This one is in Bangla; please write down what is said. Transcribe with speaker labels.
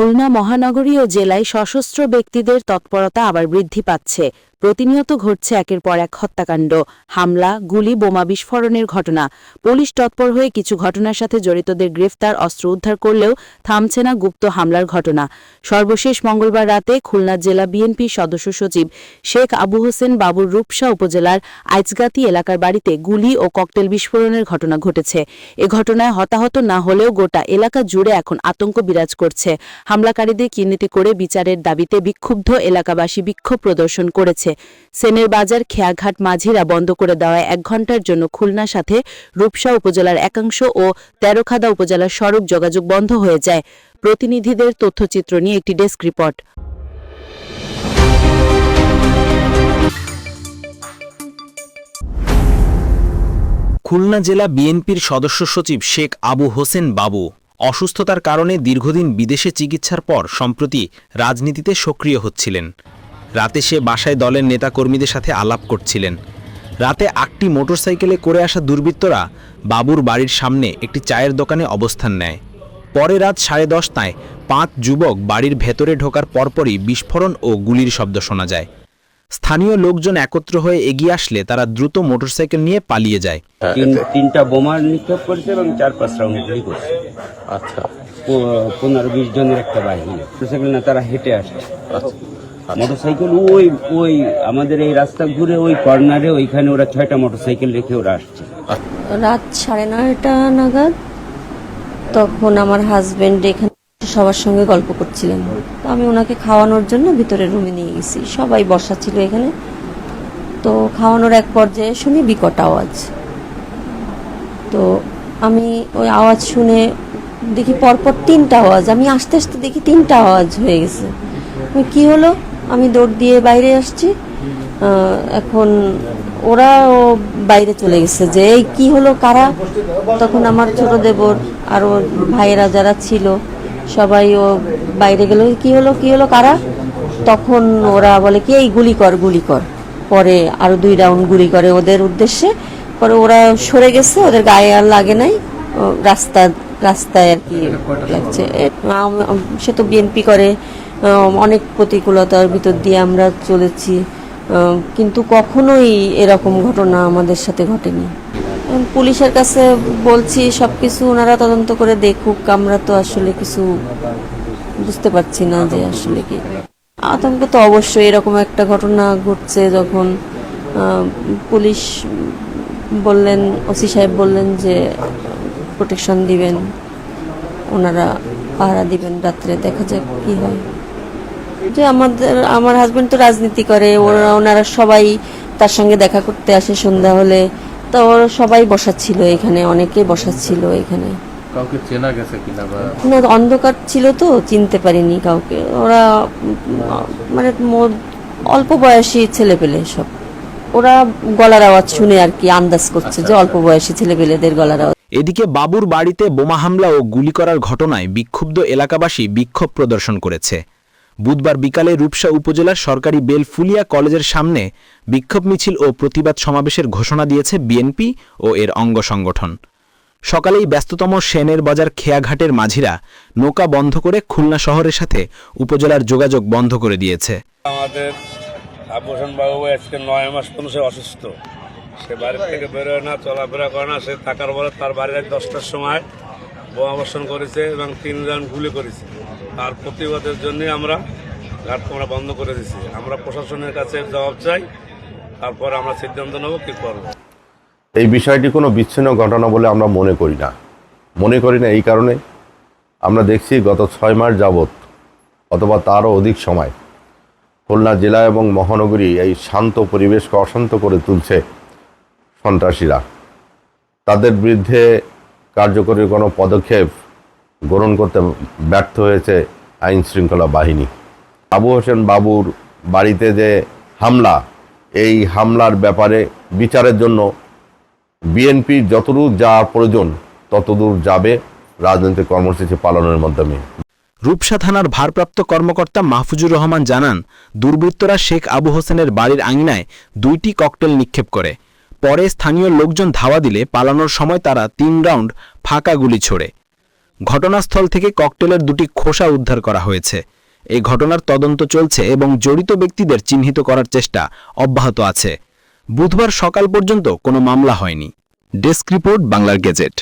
Speaker 1: খুলনা মহানগরী ও জেলায় সশস্ত্র ব্যক্তিদের তৎপরতা আবার বৃদ্ধি পাচ্ছে। প্রতিনিয়ত ঘটছে একের পর এক হত্যাকাণ্ড, হামলা, গুলি, বোমা বিস্ফোরণের ঘটনা। পুলিশ তৎপর হয়ে কিছু ঘটনার সাথে জড়িতদের গ্রেফতার, অস্ত্র উদ্ধার করলেও থামছে না গুপ্ত হামলার ঘটনা। সর্বশেষ মঙ্গলবার রাতে খুলনা জেলা বিএনপি সদস্য সচিব শেখ আবু হোসেন বাবুর রূপসা উপজেলার আইজগাতি এলাকার বাড়িতে গুলি ও ককটেল বিস্ফোরণের ঘটনা ঘটেছে। এ ঘটনায় হতাহত না হলেও গোটা এলাকা জুড়ে এখন আতঙ্ক বিরাজ করছে। হামলাকারীদের চিহ্নিত করে বিচারের দাবিতে বিক্ষুব্ধ এলাকাবাসী বিক্ষোভ প্রদর্শন করেছে। সেনের বাজার, খেয়াঘাট, মাঝিরা বন্ধ করে দেওয়ায় এক ঘণ্টার জন্য খুলনার সাথে রূপসা উপজেলার একাংশ ও তেরোখাদা উপজেলার সড়ক যোগাযোগ বন্ধ হয়ে যায়। প্রতিনিধিদের তথ্যচিত্র নিয়ে একটি ডেস্ক রিপোর্ট।
Speaker 2: খুলনা জেলা বিএনপির সদস্য সচিব শেখ আবু হোসেন বাবু অসুস্থতার কারণে দীর্ঘদিন বিদেশে চিকিৎসার পর সম্প্রতি রাজনীতিতে সক্রিয় হচ্ছিলেন। রাতে সে বাসায় দলের নেতাকর্মীদের সাথে আলাপ করছিলেন। রাতে আটটি মোটরসাইকেলে করে আসা দুর্বৃত্তরা বাবুর বাড়ির সামনে একটি চায়ের দোকানে অবস্থান নেয়। পরে রাত সাড়ে দশটায় পাঁচ যুবক বাড়ির ভেতরে ঢোকার পরপরই বিস্ফোরণ ও গুলির শব্দ শোনা যায়। স্থানীয় লোকজন একত্র হয়ে এগিয়ে আসলে তারা দ্রুত মোটরসাইকেল নিয়ে পালিয়ে যায়।
Speaker 3: তিনটা বোমা নিক্ষেপ করেছে এবং চার পাঁচ রাউন্ড গুলি করছে।
Speaker 4: আচ্ছা।
Speaker 3: পনেরো বিশ জনের একটা বাহিনী। মোটরসাইকেল না তারা হেঁটে আসছে।
Speaker 4: আচ্ছা।
Speaker 3: মোটরসাইকেল, ওই ওই, আমাদের এই রাস্তা ঘুরে ওই কর্নারে ওইখানে ওরা ছয়টা মোটরসাইকেল রেখে ওরা আসছে।
Speaker 5: রাত সাড়ে নয়টা নাগাদ তখন আমার হাজবেন্ড এখানে সবার সঙ্গে গল্প করছিলেন। তো আমি ওনাকে খাওয়ানোর জন্য ভিতরে রুমে নিয়ে গেছি। সবাই বসা ছিল এখানে। তো খাওয়ানোর এক পর্যায়ে শুনি বিকট আওয়াজ। তো আমি ওই আওয়াজ শুনে দেখি পরপর তিনটা আওয়াজ। আমি আস্তে আস্তে দেখি তিনটা আওয়াজ হয়ে গেছে। কি হলো? আমি দৌড় দিয়ে বাইরে আসছি। এখন ওরা বাইরে চলে গেছে যে এই কি হলো, কারা? তখন আমার ছোট দেবর আর ওর ভাইয়েরা যারা ছিল সবাই ও বাইরে গেল, কি হলো কি হলো, কারা? তখন ওরা বলে, কি, এই গুলি কর গুলি কর। পরে আরও দুই রাউন্ড গুলি করে ওদের উদ্দেশ্যে। পরে ওরা সরে গেছে, ওদের গায়ে আর লাগে নাই। রাস্তা, রাস্তায় আর কি লাগছে। সে তো বিএনপি করে। অনেক প্রতিকূলতার ভিতর দিয়ে আমরা চলেছি। কিন্তু কখনোই এরকম ঘটনা আমাদের সাথে ঘটেনি। পুলিশের কাছে বলছি সব কিছু ওনারা তদন্ত করে দেখুক। আমরা তো আসলে কিছু বুঝতে পারছি না যে আসলে কি। আতঙ্ক তো অবশ্যই এরকম একটা ঘটনা ঘটছে যখন পুলিশ বললেন, ওসি সাহেব বললেন যে প্রোটেকশন দিবেন, ওনারা পাহারা দিবেন রাত্রে, দেখা যাক কি হয়। যে আমাদের আমার হাজবেন্ড তো রাজনীতি করে ওরা ওনারা সবাই তার সঙ্গে দেখা করতে আসে সন্ধ্যা হলে। তো ওরা সবাই বসাচ্ছিল এখানে অনেকে বসাচ্ছিল এখানে।
Speaker 4: কাউকে চেনা গেছে কিনা বা?
Speaker 5: না অন্ধকার ছিল তো চিনতে পারিনি কাউকে। ওরা মানে মো- অল্প বয়সী ছেলে পেলে সব। ওরা গলার আওয়াজ শুনে আর কি আন্দাজ করছে যে অল্প বয়সী ছেলে পেলেদের গলার আওয়াজ।
Speaker 2: এদিকে বাবুর বাড়িতে বোমা হামলা ও গুলি করার ঘটনায় বিক্ষুব্ধ এলাকাবাসী বিক্ষোভ প্রদর্শন করেছে। বুধবার বিকালে রূপসা উপজেলার সরকারি বেলফুলিয়া কলেজের সামনে বিক্ষোভ মিছিল ও প্রতিবাদ সমাবেশের ঘোষণা দিয়েছে বিএনপি ও এর অঙ্গ সংগঠন। সকালেই ব্যস্ততম সেনের বাজার খেয়াঘাটের মাঝিরা নৌকা বন্ধ করে খুলনা শহরের সাথে উপজেলার যোগাযোগ বন্ধ করে দিয়েছে।
Speaker 6: আমাদের আজকে নয় মাস কোনো সে অসুস্থ। সে থেকে বেরোয় না, চলাফেরা করে না, সে থাকার পরে তার বাড়ির দশটার সময় বোমা করেছে এবং তিন জন গুলি করেছে। তার প্রতিবাদের জন্য আমরা ঘাট আমরা বন্ধ করে দিয়েছি আমরা প্রশাসনের কাছে জবাব চাই, তারপর আমরা সিদ্ধান্ত নেব কি করব।
Speaker 7: এই বিষয়টি কোনো বিচ্ছিন্ন ঘটনা বলে আমরা মনে করি না। মনে করি না এই কারণে আমরা দেখছি গত ছয় মাস যাবৎ অথবা তারও অধিক সময় খুলনা জেলা এবং মহানগরী এই শান্ত পরিবেশকে অশান্ত করে তুলছে সন্ত্রাসীরা। তাদের বিরুদ্ধে কার্যকরী কোনো পদক্ষেপ গ্রহণ করতে ব্যর্থ হয়েছে আইন শৃঙ্খলা বাহিনী। আবু হোসেন বাবুর বাড়িতে যে হামলা, এই হামলার ব্যাপারে বিচারের জন্য বিএনপি যতদূর যাওয়ার প্রয়োজন ততদূর যাবে রাজনৈতিক কর্মসূচি পালনের মাধ্যমে।
Speaker 2: রূপসা থানার ভারপ্রাপ্ত কর্মকর্তা মাহফুজুর রহমান জানান, দুর্বৃত্তরা শেখ আবু হোসেনের বাড়ির আঙিনায় দুইটি ককটেল নিক্ষেপ করে। পরে স্থানীয় লোকজন ধাওয়া দিলে পালানোর সময় তারা তিন রাউন্ড ফাঁকা গুলি ছোড়ে। ঘটনাস্থল থেকে ককটেলের দুটি খোসা উদ্ধার করা হয়েছে। এই ঘটনার তদন্ত চলছে এবং জড়িত ব্যক্তিদের চিহ্নিত করার চেষ্টা অব্যাহত আছে। বুধবার সকাল পর্যন্ত কোনো মামলা হয়নি। ডেস্ক রিপোর্ট, বাংলার গেজেট।